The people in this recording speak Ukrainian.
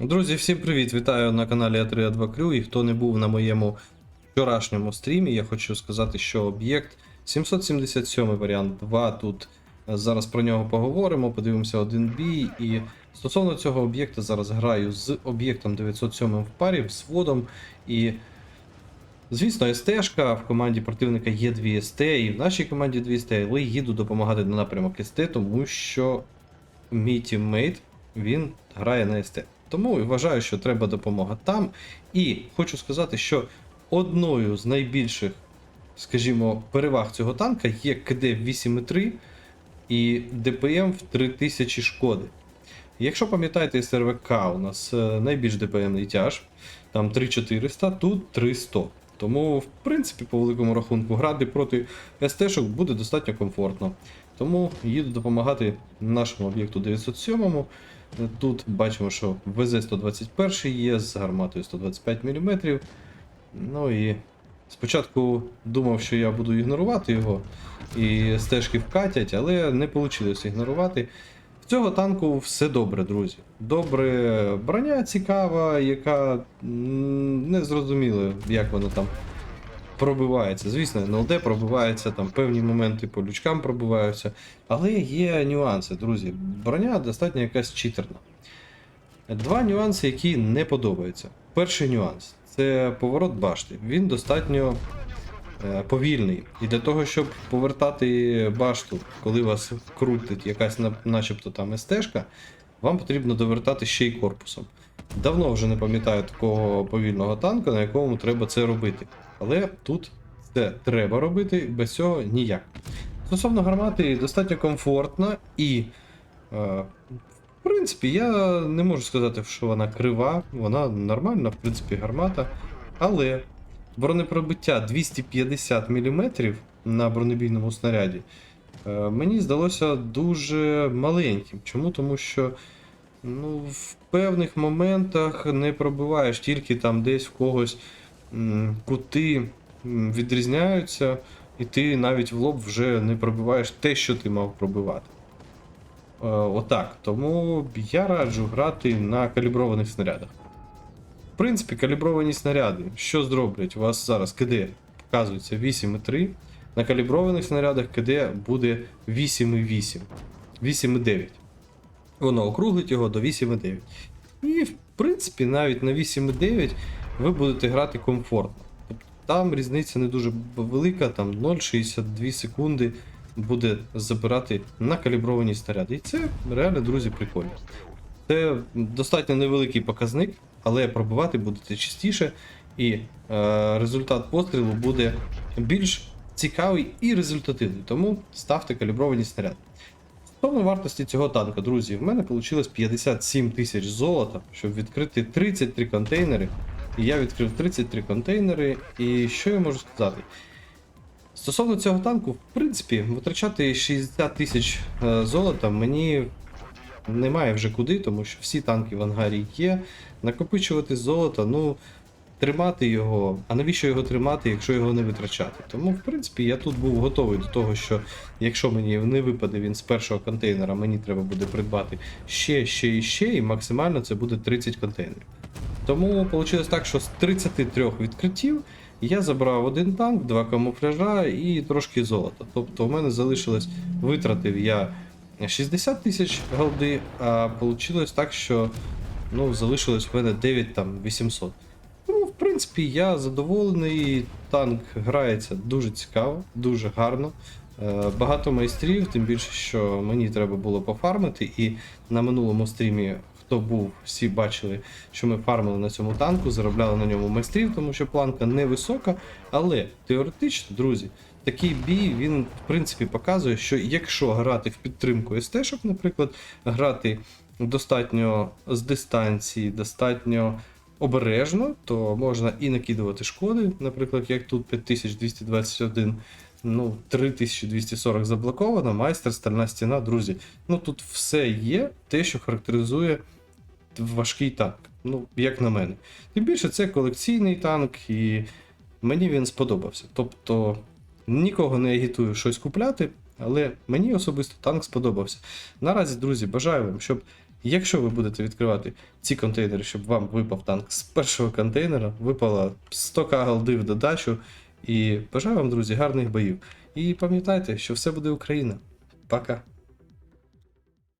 Друзі, всім привіт! Вітаю на каналі А3А2 Крю. І хто не був на моєму вчорашньому стрімі, я хочу сказати, що об'єкт 777 варіант 2. Тут е, зараз про нього поговоримо, подивимося один бій. І стосовно цього об'єкта зараз граю з об'єктом 907 в парі, взводом. І Звісно, СТ-шка, в команді противника є 2 СТ, і в нашій команді 2 СТ, але їду допомагати на напрямок СТ, тому що мій тіммейт він грає на СТ. Тому вважаю, що треба допомога там. І хочу сказати, що одною з найбільших, скажімо, переваг цього танка є КД 8,3 і ДПМ в 3000 шкоди. Якщо пам'ятаєте, з РВК у нас е, найбільш ДПМний тяж, там 3400, тут 300. Тому, в принципі, по великому рахунку, грати проти СТ-шок буде достатньо комфортно. Тому їду допомагати нашому об'єкту 907. Тут бачимо, що ВЗ-121 є з гарматою 125 мм. Ну і спочатку думав, що я буду ігнорувати його, і стежки вкатять, але не вийшло ігнорувати. В цього танку все добре, друзі. Добре, броня цікава, яка не зрозуміло, як вона там пробивається. Звісно, НЛД пробивається, там певні моменти по лючкам пробиваються. Але є нюанси, друзі. Броня достатньо якась читерна. Два нюанси, які не подобаються. Перший нюанс це поворот башти. Він достатньо е, повільний. І для того, щоб повертати башту, коли вас крутить якась начебто там СТ-шка, вам потрібно довертати ще й корпусом. Давно вже не пам'ятаю такого повільного танка, на якому треба це робити. Але тут це треба робити, без цього ніяк. Стосовно гармати, достатньо комфортна і. Е, в принципі, я не можу сказати, що вона крива, вона нормальна, в принципі, гармата. Але бронепробиття 250 мм на бронебійному снаряді е, мені здалося дуже маленьким. Чому? Тому що ну, в певних моментах не пробиваєш, тільки там десь в когось кути відрізняються, і ти навіть в лоб вже не пробиваєш те, що ти мав пробивати. Е, Отак. Тому я раджу грати на каліброваних снарядах. В принципі, калібровані снаряди, що зроблять? У вас зараз КД показується 8,3. На каліброваних снарядах КД буде 8,8. 8,9. Воно округлить його до 8,9. І, в принципі, навіть на 8,9 ви будете грати комфортно. Там різниця не дуже велика, там 0,62 секунди буде забирати на калібровані снаряди. І це реально, друзі, прикольно. Це достатньо невеликий показник, але пробивати будете частіше, і е, результат пострілу буде більш цікавий і результативний. Тому ставте калібровані снаряди. Стосовно вартості цього танка, друзі, в мене вийшло 57 тисяч золота, щоб відкрити 33 контейнери. І я відкрив 33 контейнери. І що я можу сказати? Стосовно цього танку, в принципі, витрачати 60 тисяч е, золота мені немає вже куди, тому що всі танки в ангарі є. Накопичувати золото, ну, тримати його. А навіщо його тримати, якщо його не витрачати? Тому, в принципі, я тут був готовий до того, що якщо мені не випаде він з першого контейнера, мені треба буде придбати ще, ще і ще, і максимально це буде 30 контейнерів. Тому вийшло так, що з 33 відкриттів я забрав один танк, два камуфляжа і трошки золота. Тобто у мене залишилось, витратив я 60 тисяч голди, а вийшло так, що ну, залишилось в мене 9 принципі, я задоволений. Танк грається дуже цікаво, дуже гарно. Е, Багато майстрів, тим більше, що мені треба було пофармити, і на минулому стрімі, хто був, всі бачили, що ми фармили на цьому танку, заробляли на ньому майстрів, тому що планка невисока. Але теоретично, друзі, такий бій він в принципі показує, що якщо грати в підтримку СТ-шок, наприклад, грати достатньо з дистанції, достатньо обережно, то можна і накидувати шкоди, наприклад, як тут 5221. Ну, 3240 заблоковано, майстер, стальна стіна, друзі. Ну тут все є, те, що характеризує важкий танк. Ну, як на мене. Тим більше це колекційний танк, і мені він сподобався. Тобто нікого не агітую щось купляти, але мені особисто танк сподобався. Наразі, друзі, бажаю вам, щоб Якщо ви будете відкривати ці контейнери, щоб вам випав танк з першого контейнера, випало 100к голди в додачу. І бажаю вам, друзі, гарних боїв. І пам'ятайте, що все буде Україна. Пока.